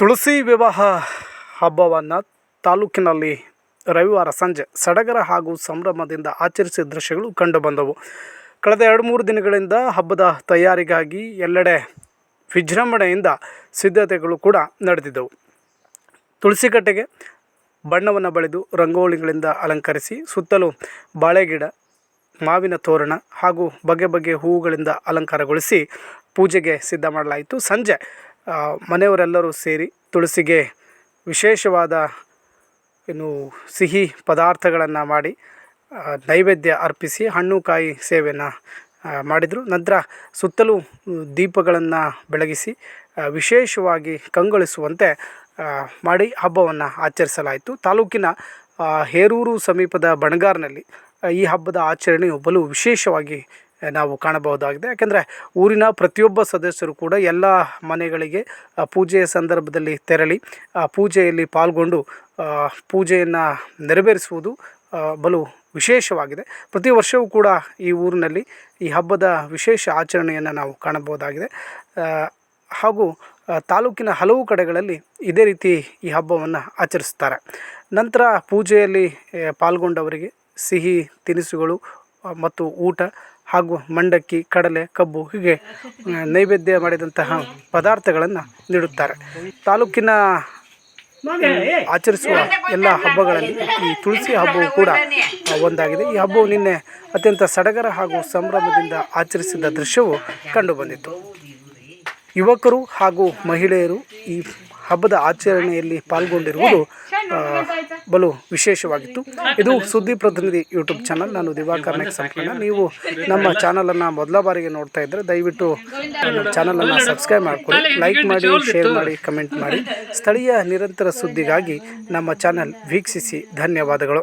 ತುಳಸಿ ವಿವಾಹ ಹಬ್ಬವನ್ನು ತಾಲೂಕಿನಲ್ಲಿ ರವಿವಾರ ಸಂಜೆ ಸಡಗರ ಹಾಗೂ ಸಂಭ್ರಮದಿಂದ ಆಚರಿಸಿದ ದೃಶ್ಯಗಳು ಕಂಡುಬಂದವು. ಕಳೆದ ಎರಡು ಮೂರು ದಿನಗಳಿಂದ ಹಬ್ಬದ ತಯಾರಿಗಾಗಿ ಎಲ್ಲೆಡೆ ವಿಜೃಂಭಣೆಯಿಂದ ಸಿದ್ಧತೆಗಳು ಕೂಡ ನಡೆದಿದ್ದವು. ತುಳಸಿ ಕಟ್ಟೆಗೆ ಬಣ್ಣವನ್ನು ಬಳಿದು ರಂಗೋಲಿಗಳಿಂದ ಅಲಂಕರಿಸಿ ಸುತ್ತಲೂ ಬಾಳೆಗಿಡ, ಮಾವಿನ ತೋರಣ ಹಾಗೂ ಬಗೆ ಬಗೆ ಹೂವುಗಳಿಂದ ಅಲಂಕಾರಗೊಳಿಸಿ ಪೂಜೆಗೆ ಸಿದ್ಧ ಮಾಡಲಾಯಿತು. ಸಂಜೆ ಮನೆಯವರೆಲ್ಲರೂ ಸೇರಿ ತುಳಸಿಗೆ ವಿಶೇಷವಾದ ಇನ್ನು ಸಿಹಿ ಪದಾರ್ಥಗಳನ್ನು ಮಾಡಿ ನೈವೇದ್ಯ ಅರ್ಪಿಸಿ ಹಣ್ಣು ಕಾಯಿ ಸೇವೆಯನ್ನು ಮಾಡಿದರು. ನಂತರ ಸುತ್ತಲೂ ದೀಪಗಳನ್ನು ಬೆಳಗಿಸಿ ವಿಶೇಷವಾಗಿ ಕಂಗೊಳಿಸುವಂತೆ ಮಾಡಿ ಹಬ್ಬವನ್ನು ಆಚರಿಸಲಾಯಿತು. ತಾಲೂಕಿನ ಹೇರೂರು ಸಮೀಪದ ಬಣಗಾರ್ನಲ್ಲಿ ಈ ಹಬ್ಬದ ಆಚರಣೆಯು ಬಲು ವಿಶೇಷವಾಗಿ ನಾವು ಕಾಣಬಹುದಾಗಿದೆ. ಯಾಕೆಂದರೆ ಊರಿನ ಪ್ರತಿಯೊಬ್ಬ ಸದಸ್ಯರು ಕೂಡ ಎಲ್ಲ ಮನೆಗಳಿಗೆ ಪೂಜೆಯ ಸಂದರ್ಭದಲ್ಲಿ ತೆರಳಿ, ಆ, ಪೂಜೆಯಲ್ಲಿ ಪಾಲ್ಗೊಂಡು ಪೂಜೆಯನ್ನು ನೆರವೇರಿಸುವುದು ಬಲು ವಿಶೇಷವಾಗಿದೆ. ಪ್ರತಿ ವರ್ಷವೂ ಕೂಡ ಈ ಊರಿನಲ್ಲಿ ಈ ಹಬ್ಬದ ವಿಶೇಷ ಆಚರಣೆಯನ್ನು ನಾವು ಕಾಣಬಹುದಾಗಿದೆ. ಹಾಗೂ ತಾಲೂಕಿನ ಹಲವು ಕಡೆಗಳಲ್ಲಿ ಇದೇ ರೀತಿ ಈ ಹಬ್ಬವನ್ನು ಆಚರಿಸ್ತಾರೆ. ನಂತರ ಪೂಜೆಯಲ್ಲಿ ಪಾಲ್ಗೊಂಡವರಿಗೆ ಸಿಹಿ, ತಿನಿಸುಗಳು ಮತ್ತು ಊಟ ಹಾಗೂ ಮಂಡಕ್ಕಿ ಕಡಲೆ ಕಬ್ಬು ಹೀಗೆ ನೈವೇದ್ಯ ಮಾಡಿದಂತಹ ಪದಾರ್ಥಗಳನ್ನು ನೀಡುತ್ತಾರೆ. ತಾಲೂಕಿನ ಆಚರಿಸುವ ಎಲ್ಲ ಹಬ್ಬಗಳಲ್ಲಿ ಈ ತುಳಸಿ ಹಬ್ಬವು ಕೂಡ ಒಂದಾಗಿದೆ. ಈ ಹಬ್ಬವು ನಿನ್ನೆ ಅತ್ಯಂತ ಸಡಗರ ಹಾಗೂ ಸಂಭ್ರಮದಿಂದ ಆಚರಿಸಿದ ದೃಶ್ಯವು ಕಂಡುಬಂದಿತು ಯುವಕರು ಹಾಗೂ ಮಹಿಳೆಯರು ಈ ಹಬ್ಬದ ಆಚರಣೆಯಲ್ಲಿ ಪಾಲ್ಗೊಂಡಿರುವುದು ಬಲು ವಿಶೇಷವಾಗಿತ್ತು. ಇದು ಸುದ್ದಿ ಪ್ರತಿನಿಧಿ ಯೂಟ್ಯೂಬ್ ಚಾನಲ್. ನಾನು ದಿವಾಕರ್ ಸಂಪೂರ್ಣ ನೀವು ನಮ್ಮ ಚಾನಲನ್ನು ಮೊದಲ ಬಾರಿಗೆ ನೋಡ್ತಾ ಇದ್ದರೆ ದಯವಿಟ್ಟು ನಮ್ಮ ಚಾನಲನ್ನು ಸಬ್ಸ್ಕ್ರೈಬ್ ಮಾಡಿಕೊಳ್ಳಿ ಲೈಕ್ ಮಾಡಿ ಶೇರ್ ಮಾಡಿ ಕಮೆಂಟ್ ಮಾಡಿ. ಸ್ಥಳೀಯ ನಿರಂತರ ಸುದ್ದಿಗಾಗಿ ನಮ್ಮ ಚಾನಲ್ ವೀಕ್ಷಿಸಿ. ಧನ್ಯವಾದಗಳು.